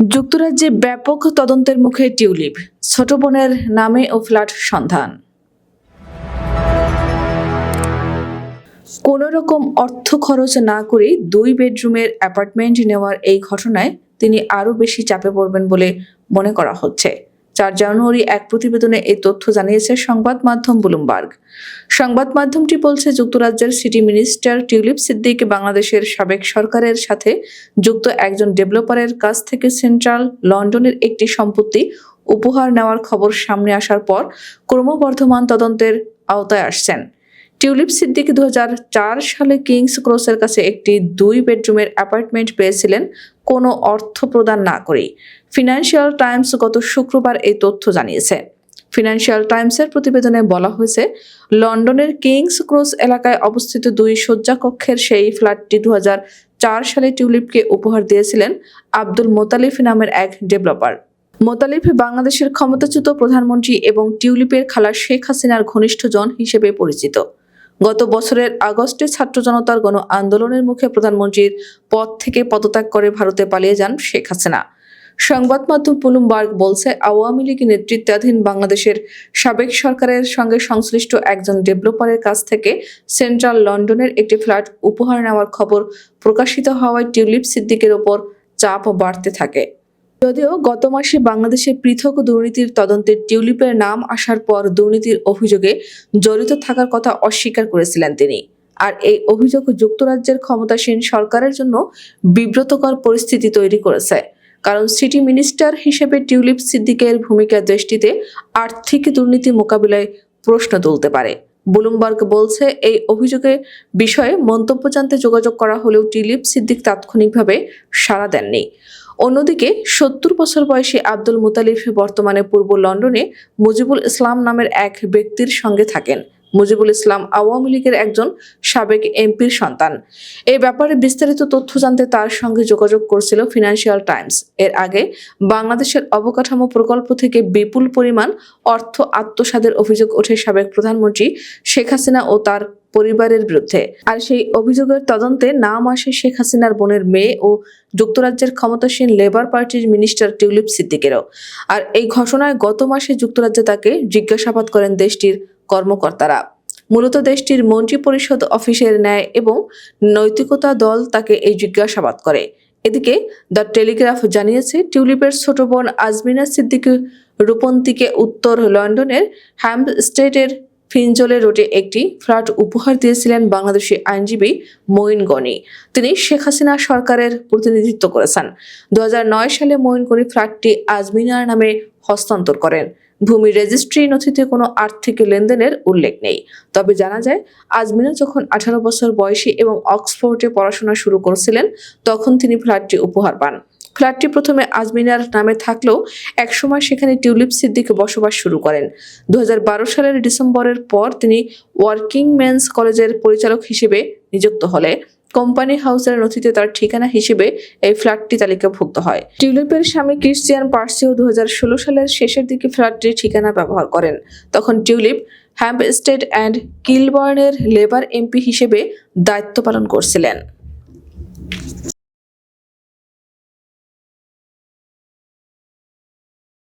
যুক্তরাজ্যে ব্যাপক তদন্তের মুখে টিউলিপ, ছোট বোনের নামে ও ফ্ল্যাট সন্ধান। কোনো রকম অর্থ খরচ না করে দুই বেডরুমের অ্যাপার্টমেন্ট নেওয়ার এই ঘটনায় তিনি আরও বেশি চাপে পড়বেন বলে মনে করা হচ্ছে। চার জানুয়ারি এক প্রতিবেদনে এই তথ্য জানিয়েছে সংবাদ মাধ্যম ব্লুমবার্গ। সংবাদ মাধ্যমটি বলছে, যুক্তরাজ্যের সিটি মিনিস্টার টিউলিপ সিদ্দিক বাংলাদেশের সাবেক সরকারের সাথে যুক্ত একজন ডেভেলপারের কাছ থেকে সেন্ট্রাল লন্ডনের একটি সম্পত্তি উপহার নেওয়ার খবর সামনে আসার পর ক্রমবর্ধমান তদন্তের আওতায় আসছেন। টিউলিপ সিদ্দিক দু হাজার চার সালে কিংস ক্রসের কাছে একটি দুই বেডরুমের অ্যাপার্টমেন্ট পেয়েছিলেন, কোনো অর্থ প্রদান না করেই। ফিনান্সিয়াল টাইমস গত শুক্রবার এই তথ্য জানিয়েছে। ফিনান্সিয়াল টাইমসের প্রতিবেদনে বলা হয়েছে, লন্ডনের কিংস ক্রস এলাকায় অবস্থিত দুই শয্যা কক্ষের সেই ফ্ল্যাটটি দু সালে টিউলিপকে উপহার দিয়েছিলেন আব্দুল মোতালিফ নামের এক ডেভেলপার। মোতালিফ বাংলাদেশের ক্ষমতাচ্যুত প্রধানমন্ত্রী এবং টিউলিপের খালা শেখ হাসিনার ঘনিষ্ঠজন হিসেবে পরিচিত। গত বছরের আগস্টে ছাত্র জনতার গণ আন্দোলনের মুখে প্রধানমন্ত্রীর পদ থেকে পদত্যাগ করে ভারতে পালিয়ে যান শেখ হাসিনা। সংবাদ মাধ্যম পুলুমবার্গ বলছে, আওয়ামী লীগ নেতৃত্বাধীন বাংলাদেশের সাবেক সরকারের সঙ্গে সংশ্লিষ্ট একজন ডেভেলপারের কাছ থেকে সেন্ট্রাল লন্ডনের একটি ফ্ল্যাট উপহার নেওয়ার খবর প্রকাশিত হওয়ায় টিউলিপ সিদ্দিকের ওপর চাপ বাড়তে থাকে। যদিও গত মাসে বাংলাদেশে পৃথক দুর্নীতির তদন্তে টিউলিপের নাম আসার পর দুর্নীতির অভিযোগে জড়িত থাকার কথা অস্বীকার করেছিলেন তিনি। আর এই অভিযোগ যুক্তরাজ্যের ক্ষমতাসীন সরকারের জন্য বিব্রতকর পরিস্থিতি তৈরি করেছে। কারণ সিটি মিনিস্টার হিসেবে টিউলিপ সিদ্দিকের ভূমিকা দেশটিতে আর্থিক দুর্নীতি মোকাবিলায় প্রশ্ন তুলতে পারে। ব্লুমবার্গ বলছে, এই অভিযোগে বিষয়ে মন্তব্য জানতে যোগাযোগ করা হলেও টিউলিপ সিদ্দিক তাৎক্ষণিকভাবে সাড়া দেননি। অন্যদিকে সত্তর বছর বয়সী আব্দুল মুতালিফ বর্তমানে পূর্ব লন্ডনে মুজিবুল ইসলাম নামের এক ব্যক্তির সঙ্গে থাকেন। মুজিবুল ইসলাম আওয়ামী লীগের একজন সাবেক এমপির সন্তান। এই ব্যাপারে বিস্তারিত তথ্য জানতে তার সঙ্গে যোগাযোগ করছিল ফিনান্সিয়াল টাইমস। এর আগে বাংলাদেশের অবকাঠামো প্রকল্প থেকে বিপুল পরিমাণ অর্থ আত্মসাদের অভিযোগ ওঠে সাবেক প্রধানমন্ত্রী শেখ হাসিনা ও তার পরিবারের বিরুদ্ধে। আর সেই অভিযোগের তদন্তে নাম আসে শেখ হাসিনার বোনের মেয়ে ও যুক্তরাজ্যের ক্ষমতাসীন লেবার পার্টির মিনিস্টার টিউলিপ সিদ্দিকেরও। আর এই ঘটনায় গত মাসে যুক্তরাজ্যে তাকে জিজ্ঞাসাবাদ করেন দেশটির কর্মকর্তারা। মূলত দেশটির মন্ত্রী পরিষদ অফিসের ন্যায় এবং নৈতিকতা দল তাকে এই জিজ্ঞাসাবাদ করে। এদিকে দ্য টেলিগ্রাফ জানিয়েছে, টিউলিপের ছোট বোন আজমিনা সিদ্দিক রূপন্তীকে উত্তর লন্ডনের হ্যাম্প স্টেটের ফিনজলে রোডে একটি ফ্ল্যাট উপহার দিয়েছিলেন বাংলাদেশি আইনজীবী মঈন গনি। তিনি শেখ হাসিনা সরকারের প্রতিনিধিত্ব করেছেন। দুহাজার নয় সালে মঈন গনি ফ্ল্যাটটি আজমিনার নামে হস্তান্তর করেন। ভূমি রেজিস্ট্রি নথিতে কোনো আর্থিক লেনদেনের উল্লেখ নেই। তবে জানা যায়, আজমিনা যখন আঠারো বছর বয়সী এবং অক্সফোর্ডে পড়াশোনা শুরু করেছিলেন, তখন তিনি ফ্ল্যাটটি উপহার পান। ফ্ল্যাটটি প্রথমে আজমিনার নামে থাকলেও একসময় সেখানে টিউলিপ সিদ্দিক বসবাস শুরু করেন। দু হাজার বারো সালের ডিসেম্বরের পর তিনি ওয়ার্কিং মেন্স কলেজের পরিচালক হিসেবে নিযুক্ত হলে কোম্পানি হাউসের নথিতে তার ঠিকানা হিসেবে এই ফ্ল্যাটটি তালিকাভুক্ত হয়। টিউলিপের স্বামী ক্রিশ্চিয়ান পার্সিও দু হাজার ষোলো সালের শেষের দিকে ফ্ল্যাটটির ঠিকানা ব্যবহার করেন। তখন টিউলিপ হ্যাম্প স্টেট অ্যান্ড কিলবার্নের লেবার এমপি হিসেবে দায়িত্ব পালন করছিলেন।